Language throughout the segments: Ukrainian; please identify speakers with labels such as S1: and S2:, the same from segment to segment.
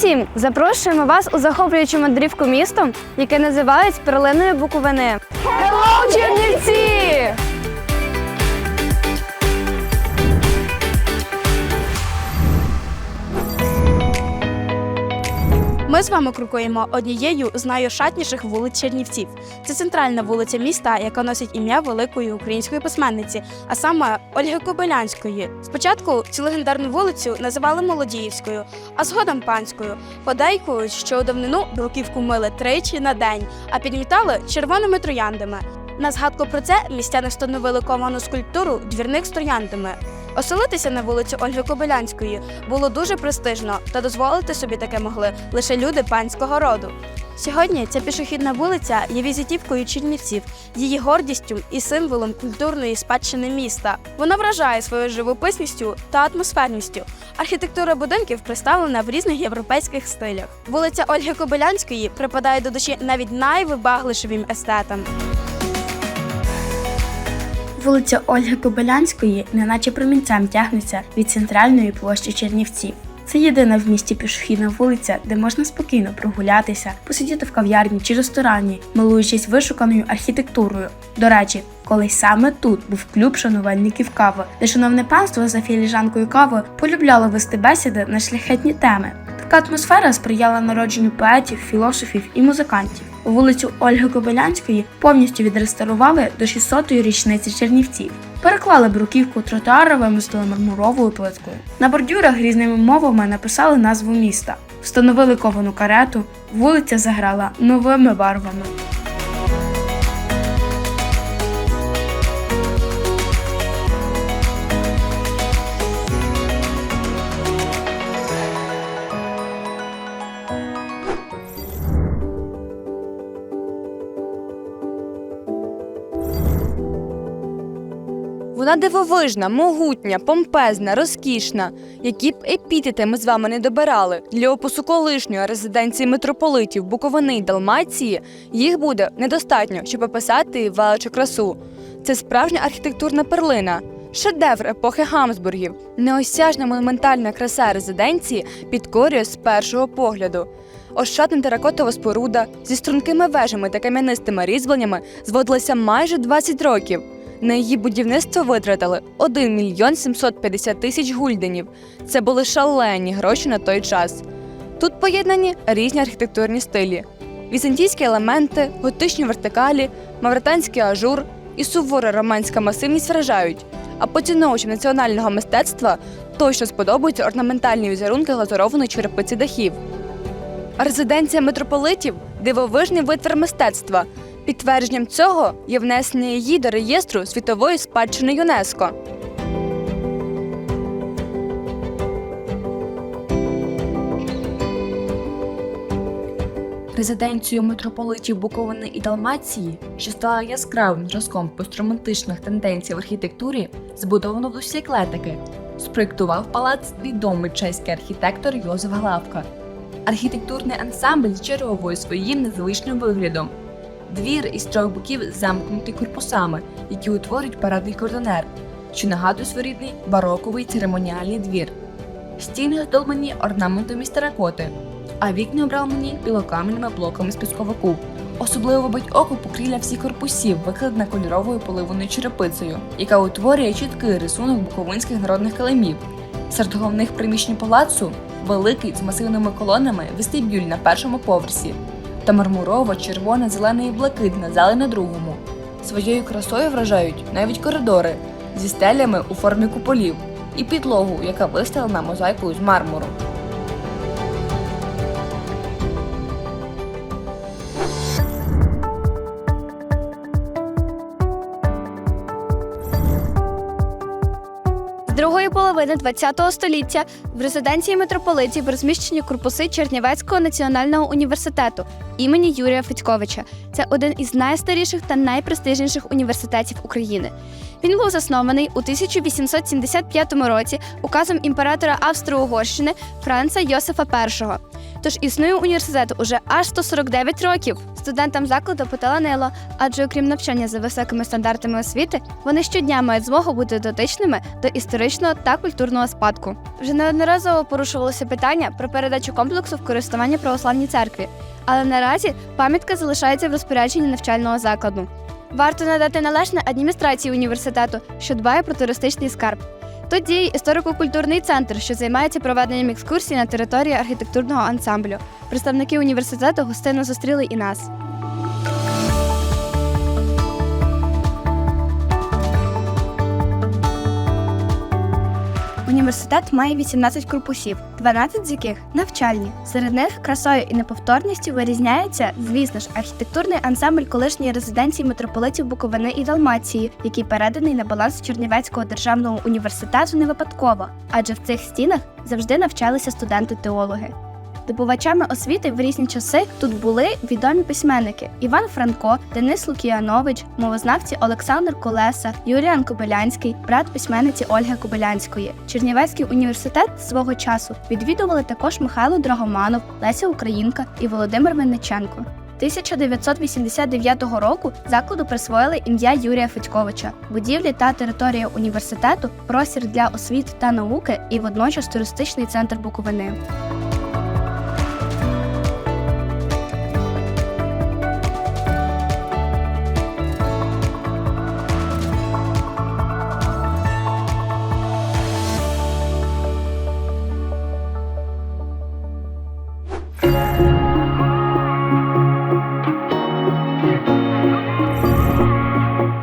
S1: усім! Запрошуємо вас у захоплюючу мандрівку містом, яке називають перлиною Буковини. Hello, Чернівці!
S2: Ми з вами крокуємо однією з найошатніших вулиць Чернівців. Це центральна вулиця міста, яка носить ім'я великої української письменниці, а саме Ольги Кобилянської. Спочатку цю легендарну вулицю називали Молодіївською, а згодом панською. Подейкують, що у давнину бруківку мили тричі на день, а підмітали червоними трояндами. На згадку про це містяни встановили ковану скульптуру двірник з трояндами. Оселитися на вулицю Ольги Кобилянської було дуже престижно, та дозволити собі таке могли лише люди панського роду. Сьогодні ця пішохідна вулиця є візитівкою Чернівців, її гордістю і символом культурної спадщини міста. Вона вражає своєю живописністю та атмосферністю. Архітектура будинків представлена в різних європейських стилях. Вулиця Ольги Кобилянської припадає до душі навіть найвибагливішим естетам. Вулиця Ольги Кобилянської неначе промінцем тягнеться від центральної площі Чернівців. Це єдина в місті пішохідна вулиця, де можна спокійно прогулятися, посидіти в кав'ярні чи ресторані, милуючись вишуканою архітектурою. До речі, колись саме тут був клуб шанувальників кави, де шановне панство за філіжанкою кави полюбляло вести бесіди на шляхетні теми. Така атмосфера сприяла народженню поетів, філософів і музикантів. Вулицю Ольги Кобилянської повністю відреставрували до 600-ї річниці Чернівців. Переклали бруківку тротуаровими мармуровою плиткою. На бордюрах різними мовами написали назву міста, встановили ковану карету, вулиця заграла новими барвами.
S3: Вона дивовижна, могутня, помпезна, розкішна. Які б епітети ми з вами не добирали для опису колишньої резиденції митрополитів Буковини й Далмації, їх буде недостатньо, щоб описати величу красу. Це справжня архітектурна перлина, шедевр епохи Гамсбургів, неосяжна монументальна краса резиденції підкорює з першого погляду. Ощадна теракотова споруда зі стрункими вежами та кам'янистими різьбленнями зводилася майже 20 років. На її будівництво витратили 1 мільйон 750 тисяч гульденів. Це були шалені гроші на той час. Тут поєднані різні архітектурні стилі: візантійські елементи, готичні вертикалі, мавританський ажур і сувора романська масивність вражають. А поціновувачам національного мистецтва точно сподобаються орнаментальні візерунки глазурованої черепиці дахів. Резиденція митрополитів дивовижний витвір мистецтва. Підтвердженням цього є внесення її до реєстру світової спадщини ЮНЕСКО.
S4: Резиденцію митрополитів Буковини і Далмації, що стала яскравим зразком постромантичних тенденцій в архітектурі, збудовано в дусі еклетики. Спроєктував палац відомий чеський архітектор Йозеф Главка. Архітектурний ансамбль зачаровує своїм незвичним виглядом. Двір із трьох боків замкнутий корпусами, які утворюють парадний кордонер, що нагадує своєрідний бароковий церемоніальний двір. Стіни оздоблені орнаментом із теракоти, а вікна обрамлені білокам'яними блоками з пісковику. Особливо бить око покрівля всіх корпусів, викладена кольоровою поливаною черепицею, яка утворює чіткий рисунок буковинських народних килимів. Серед головних приміщень палацу великий з масивними колонами вестибюль на першому поверсі та мармурова, червона, зелена і блакитна зали на другому. Своєю красою вражають навіть коридори зі стелями у формі куполів і підлогу, яка виставлена мозаїкою з мармуру.
S1: Другої половини ХХ століття в резиденції митрополитів розміщені корпуси Чернівецького національного університету імені Юрія Федьковича. Це один із найстаріших та найпрестижніших університетів України. Він був заснований у 1875 році указом імператора Австро-Угорщини Франца Йосифа І.
S3: Тож існує університет уже аж 149 років. Студентам закладу поталанило, адже окрім навчання за високими стандартами освіти, вони щодня мають змогу бути дотичними до історичного та культурного спадку. Вже неодноразово порушувалося питання про передачу комплексу в користування православній церкві, але наразі пам'ятка залишається в розпорядженні навчального закладу. Варто надати належне адміністрації університету, що дбає про туристичний скарб. Тут діє історико-культурний центр, що займається проведенням екскурсій на території архітектурного ансамблю. Представники університету гостинно зустріли і нас. Університет має 18 корпусів, 12 з яких навчальні. Серед них красою і неповторністю вирізняється, звісно ж, архітектурний ансамбль колишньої резиденції митрополитів Буковини і Далмації, який переданий на баланс Чернівецького державного університету не випадково, адже в цих стінах завжди навчалися студенти-теологи. Здобувачами освіти в різні часи тут були відомі письменники Іван Франко, Денис Лукіянович, мовознавці Олександр Колеса, Юріан Кобилянський, брат письменниці Ольги Кобилянської. Чернівецький університет свого часу відвідували також Михайло Драгоманов, Леся Українка і Володимир Винниченко. 1989 року закладу присвоїли ім'я Юрія Федьковича. Будівлі та територія університету простір для освіти та науки і водночас туристичний центр Буковини.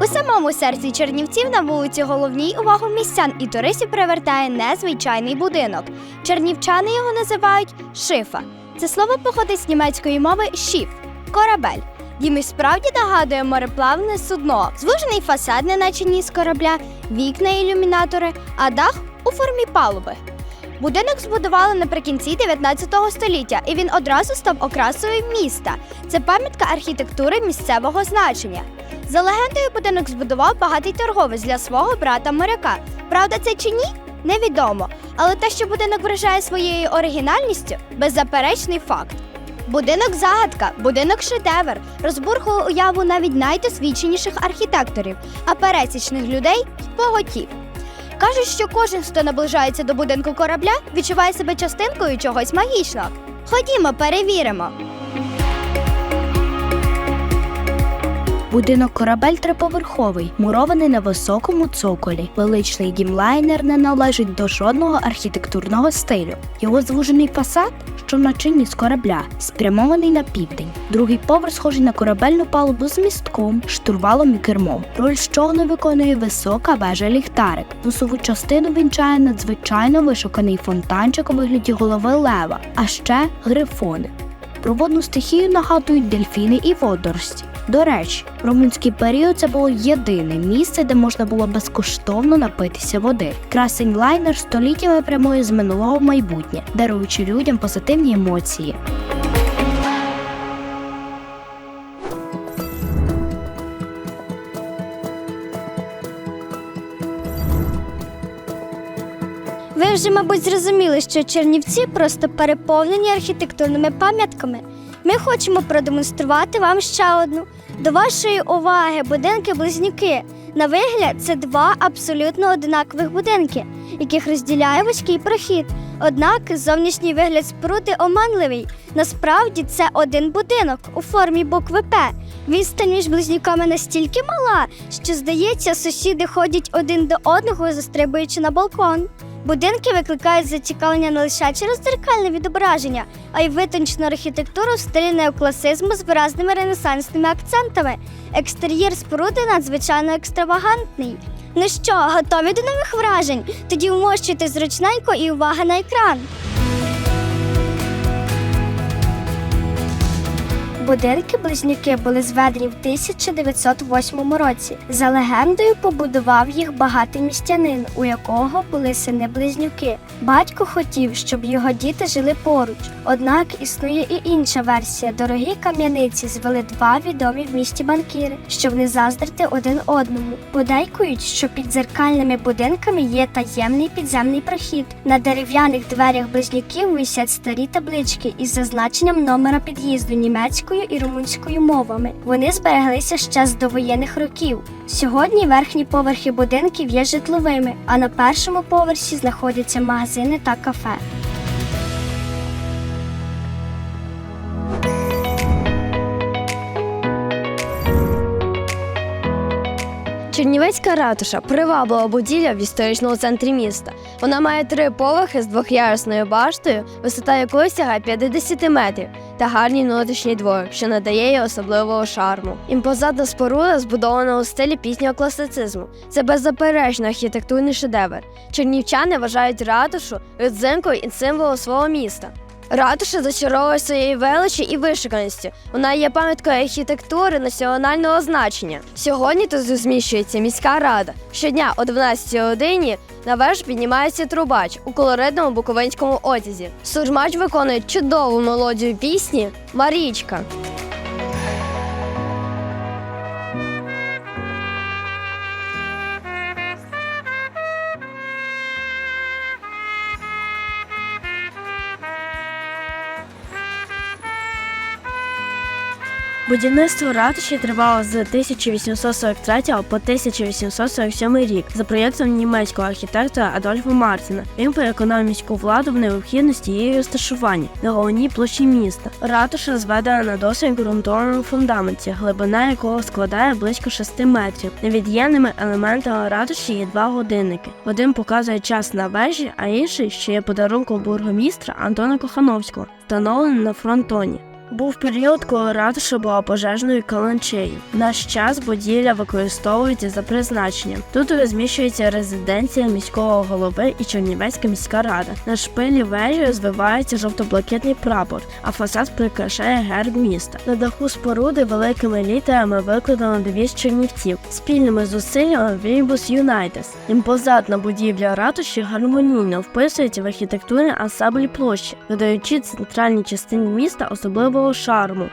S5: У самому серці Чернівців на вулиці Головній увагу містян і туристів привертає незвичайний будинок. Чернівчани його називають шифа. Це слово походить з німецької мови шіф корабель. Дім і справді нагадує мореплавне судно, звужений фасад, неначе ніс корабля, вікна ілюмінатори, а дах у формі палуби. Будинок збудували наприкінці 19 століття, і він одразу став окрасою міста. Це пам'ятка архітектури місцевого значення. За легендою, будинок збудував багатий торговець для свого брата моряка. Правда, це чи ні? Невідомо. Але те, що будинок вражає своєю оригінальністю, беззаперечний факт. Будинок загадка, будинок шедевр, розбурхує уяву навіть найдосвідченіших архітекторів, а пересічних людей поготів. Кажуть, що кожен, хто наближається до будинку корабля, відчуває себе частинкою чогось магічного. Ходімо, перевіримо.
S6: Будинок корабель триповерховий, мурований на високому цоколі. Величний дімлайнер не належить до жодного архітектурного стилю. Його звужений фасад, що на чині з корабля, спрямований на південь. Другий поверх схожий на корабельну палубу з містком, штурвалом і кермом. Роль щогли виконує висока вежа ліхтарик. Носову частину вінчає надзвичайно вишуканий фонтанчик у вигляді голови лева, а ще грифони. Про водну стихію нагадують дельфіни і водорості. До речі, румунський період це було єдине місце, де можна було безкоштовно напитися води. Красень лайнер століттями прямує з минулого в майбутнє, даруючи людям позитивні емоції.
S5: Ви вже, мабуть, зрозуміли, що Чернівці просто переповнені архітектурними пам'ятками. Ми хочемо продемонструвати вам ще одну. До вашої уваги будинки-близнюки. На вигляд, це два абсолютно одинакових будинки, яких розділяє вузький прохід. Однак зовнішній вигляд споруди оманливий. Насправді це один будинок у формі букви П. Відстань між близнюками настільки мала, що здається, сусіди ходять один до одного, застрибуючи на балкон. Будинки викликають зацікавлення не лише через дзеркальне відображення, а й витончену архітектуру в стилі неокласизму з виразними ренесансними акцентами. Екстер'єр споруди надзвичайно екстравагантний. Ну що, готові до нових вражень? Тоді вмощуйте зручненько і увага на екран. Будинки-близнюки були зведені в 1908 році. За легендою, побудував їх багатий містянин, у якого були сини-близнюки. Батько хотів, щоб його діти жили поруч. Однак існує і інша версія. Дорогі кам'яниці звели два відомі в місті банкіри, щоб не заздрити один одному. Подейкують, що під дзеркальними будинками є таємний підземний прохід. На дерев'яних дверях близнюків висять старі таблички із зазначенням номера під'їзду німецькою і румунською мовами. Вони збереглися ще з довоєнних років. Сьогодні верхні поверхи будинків є житловими, а на першому поверсі знаходяться магазини та кафе.
S7: Чернівецька ратуша приваблива будівля в історичному центрі міста. Вона має три поверхи з двохярусною баштою, висота якої сягає 50 метрів, та гарний внутрішній двор, що надає їй особливого шарму. Імпозантна споруда збудована у стилі пізнього класицизму. Це беззаперечно архітектурний шедевр. Чернівчани вважають ратушу родзинкою і символом свого міста. Ратуша зачаровує своєю величі і вишиканістю. Вона є пам'яткою архітектури національного значення. Сьогодні тут зміщується міська рада. Щодня о 12 годині на вежу піднімається трубач у колоритному буковинському одязі. Сурмач виконує чудову мелодію пісні Марічка.
S8: Будівництво ратуші тривало з 1843 по 1847 рік за проєктом німецького архітектора Адольфа Мартіна. Він переконав міську владу в необхідності її розташування на головній площі міста. Ратуша зведена на досить ґрунтовному фундаменті, глибина якого складає близько 6 метрів. Невід'ємними елементами ратуші є два годинники. Один показує час на вежі, а інший, що є подарунком бургомістра Антона Кохановського, встановлений на фронтоні. Був період, коли ратуша була пожежною каланчею. Наш час будівля використовується за призначенням. Тут розміщується резиденція міського голови і Чернівецька міська рада. На шпилі вежі розвивається жовто-блакитний прапор, а фасад прикрашає герб міста. На даху споруди великими літерами викладено девіз чернівців. Спільними зусиллями Вільбус Юнайтес. Імпозантна будівля ратуші гармонійно вписується в архітектурний ансамбль площі, додаючи центральній частині міста особливого шарму.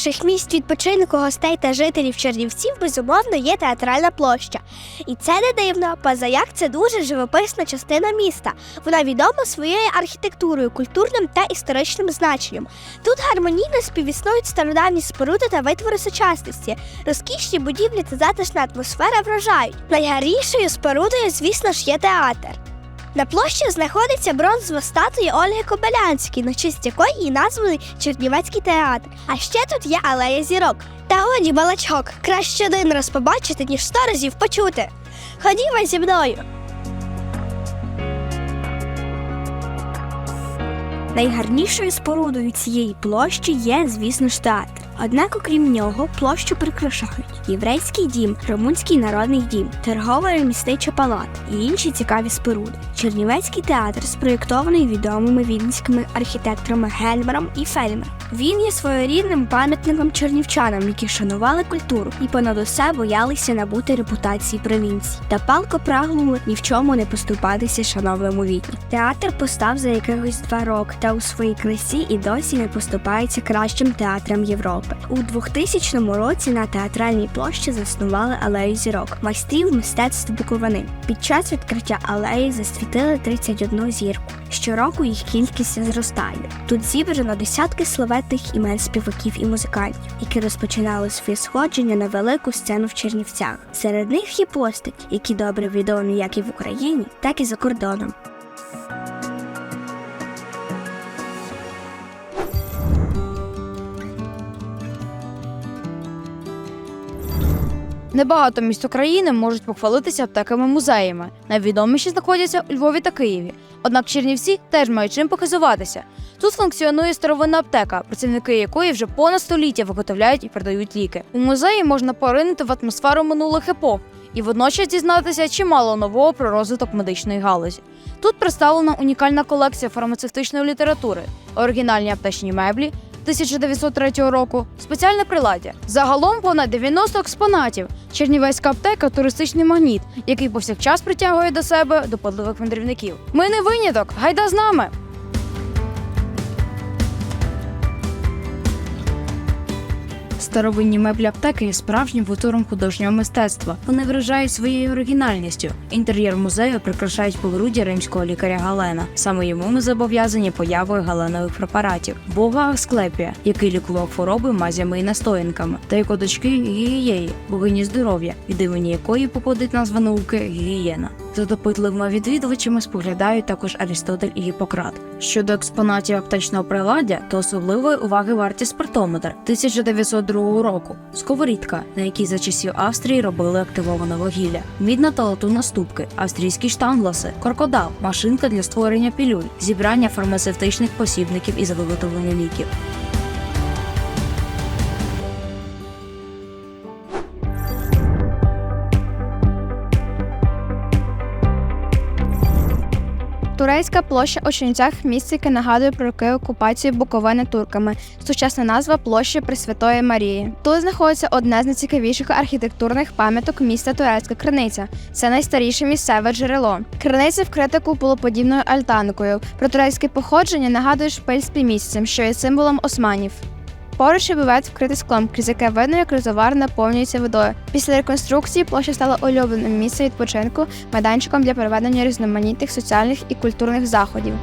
S5: Найулюбленіших місць відпочинку гостей та жителів Чернівців, безумовно, є театральна площа. І це не дивно, позаяк це дуже живописна частина міста. Вона відома своєю архітектурою, культурним та історичним значенням. Тут гармонійно співіснують стародавні споруди та витвори сучасності. Розкішні будівлі та затишна атмосфера вражають. Найгарнішою спорудою, звісно ж, є театр. На площі знаходиться бронзова статуя Ольги Кобилянської, на честь якої і названий Чернівецький театр. А ще тут є алея зірок. Та годі балачок, краще один раз побачити, ніж сто разів почути. Ходімо зі мною.
S8: Найгарнішою спорудою цієї площі є, звісно ж, театр. Однак, окрім нього, площу прикрашають єврейський дім, румунський народний дім, торгово-реміснича палата і інші цікаві споруди. Чернівецький театр спроєктований відомими віденськими архітекторами Гельмером і Фельмером. Він є своєрідним пам'ятником чернівчанам, які шанували культуру і понад усе боялися набути репутації провінції та палко прагнули ні в чому не поступатися шановному відні. Театр постав за якихось два роки та у своїй красі і досі не поступається кращим театрам Європи. У 2000 році на театральній площі заснували алею зірок майстрів мистецтв Буковини. Під час відкриття алеї засвітили 31 зірку. Щороку їх кількість зростає. Тут зібрано десятки славетних імен співаків і музикантів, які розпочинали своє сходження на велику сцену в Чернівцях. Серед них є постаті, які добре відомі як і в Україні, так і за кордоном.
S9: Небагато міст України можуть похвалитися аптеками-музеями. Найвідоміші знаходяться у Львові та Києві. Однак Чернівці теж мають чим похизуватися. Тут функціонує старовинна аптека, працівники якої вже понад століття виготовляють і продають ліки. У музеї можна поринути в атмосферу минулих епох і водночас дізнатися чимало нового про розвиток медичної галузі. Тут представлена унікальна колекція фармацевтичної літератури, оригінальні аптечні меблі. 1903 року спеціальне приладдя. Загалом понад 90 експонатів. Чернівецька аптека туристичний магніт, який повсякчас притягує до себе допадливих мандрівників. Ми не виняток, гайда з нами. Старовинні меблі аптеки є справжнім витвором художнього мистецтва. Вони вражають своєю оригінальністю. Інтер'єр музею прикрашають погруддя римського лікаря Галена. Саме йому ми зобов'язані появою галенових препаратів, бога Асклепія, який лікував хвороби мазями і настоянками, та його дочки Гігієї, богині здоров'я, від імені якої походить назва науки Гігієна. За допитливими відвідувачами споглядають також Арістотель і Гіппократ. Щодо експонатів аптечного приладдя, то особливої уваги варті спиртометр 1902 року, сковорідка, на якій за часів Австрії робили активоване вугілля, мідна та латунна ступки, австрійські штангласи, крокодал, машинка для створення пілюль, зібрання фармацевтичних посібників із виготовлення ліків.
S3: Турецька площа у Чернівцях місце, яке нагадує про роки окупації Буковини турками. Сучасна назва площі Пресвятої Марії. Тут знаходиться одне з найцікавіших архітектурних пам'яток міста Турецька криниця. Це найстаріше місцеве джерело. Криниця вкрита куполоподібною альтанкою. Про турецьке походження нагадує шпиль з півмісяцем, що є символом османів. Поруч є бивець вкритий склом, крізь яке видно, як резервуар наповнюється водою. Після реконструкції площа стала улюбленим місцем відпочинку, майданчиком для проведення різноманітних соціальних і культурних заходів.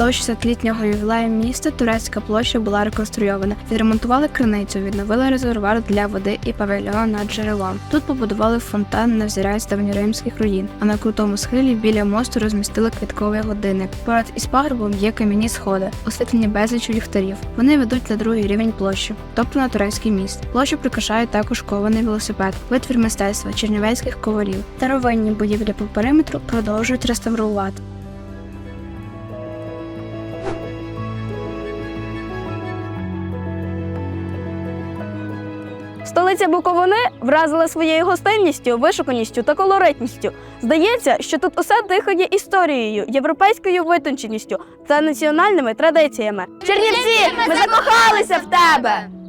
S3: До 60-літнього ювілею міста турецька площа була реконструйована. Відремонтували криницю, відновили резервуар для води і павільйон над джерелом. Тут побудували фонтан на взірець давньоримських руїн, а на крутому схилі біля мосту розмістили квітковий годинник. Поряд із пагорбом є кам'яні сходи, освітлені безлічю ліхтарів. Вони ведуть на другий рівень площі, тобто на турецький міст. Площу прикрашає також кований велосипед, витвір мистецтва чернівецьких ковалів. Старовинні будівлі по периметру продовжують реставрувати.
S2: Столиця Буковини вразила своєю гостинністю, вишуканістю та колоритністю. Здається, що тут усе дихає історією, європейською витонченістю та національними традиціями. Чернівці, ми закохалися в тебе!